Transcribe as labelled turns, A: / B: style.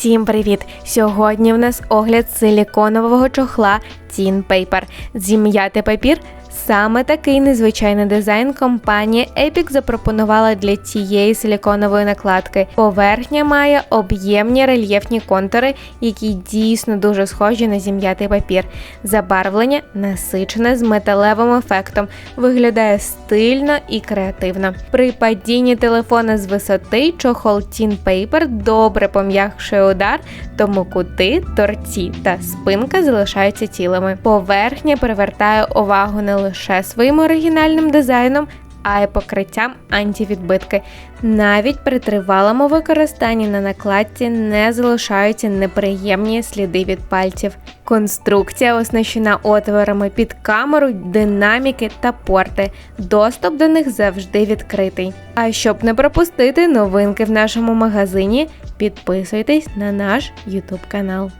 A: Всім привіт! Сьогодні в нас огляд силіконового чохла Teen Paper. Зім'яти папір. Саме такий незвичайний дизайн компанія Epic запропонувала для цієї силіконової накладки. Поверхня має об'ємні рельєфні контури, які дійсно дуже схожі на зім'ятий папір. Забарвлення насичене з металевим ефектом, виглядає стильно і креативно. При падінні телефона з висоти чохол Teen Paper добре пом'якшує удар, тому кути, торці та спинка залишаються цілими. Поверхня привертає увагу не лише своїм оригінальним дизайном. А й покриттям антивідбитки. Навіть при тривалому використанні на накладці не залишаються неприємні сліди від пальців. Конструкція оснащена отворами під камеру, динаміки та порти. Доступ до них завжди відкритий. А щоб не пропустити новинки в нашому магазині, підписуйтесь на наш YouTube канал.